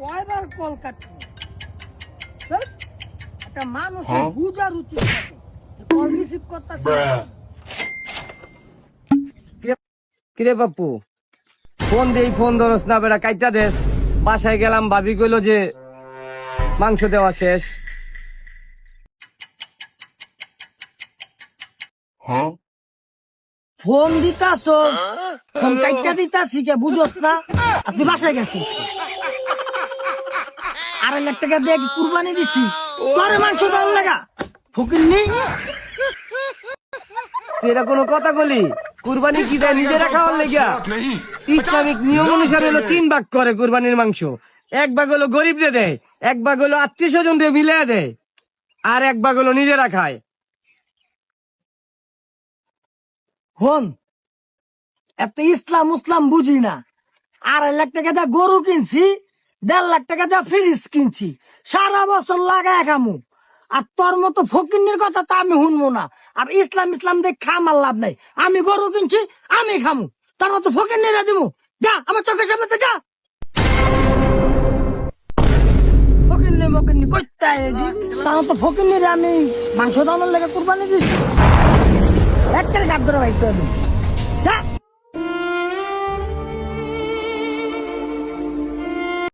কয়বার কল ধ্যাৎ, একটা মানুষের বুঝার উচিত কল রিসিভ করতেছে কিরে বাপু? ফোন দেই ফোন ধরস না বেড়া কাইটা দেস। বাসায় গেলাম ভাবি কইলো যে মাংস দেওয়া শেষ। ফোন দিতাছ ফোন কাইটা দিতাছি কে বুঝোস না? তুই বাসায় গেছিস আড়াই লাখ টাকা দিয়ে কি কুরবানি দিছি? মাংস লাগা। ফকির কোনো কথা বলি? কুরবানি কি দেয় নিজেরা খাওয়ার ইসলামিক নিয়ম অনুসারে হলো তিন ভাগ করে কুরবানির মাংস। এক ভাগ হলো গরিবরে দেয়, এক ভাগ হলো আত্মীয় স্বজন মিলে দেয়, আর এক ভাগ হলো নিজেরা খায়। হন এত ইসলাম উসলাম বুঝি না আড়াই লাখ টাকা গরু কিনছি দেড় লাখ টাকা দিয়ে ফ্রিজ কিনছি। সারা বছর লাগায় খামু। আর তোর মতো ফকিন্নির কথা তো আমি শুনব না। আর ইসলাম ইসলাম দেখ খামার লাভ নাই। আমি গরু কিনছি, আমি খামু। তার মতো ফকির ফকিন্নিরা দিব যা, আমার চোখের সামনে যা। তার আমি মাংস দামের লেগে কুরবানি দিচ্ছি একটা গাদ ধরে বাইতে হবে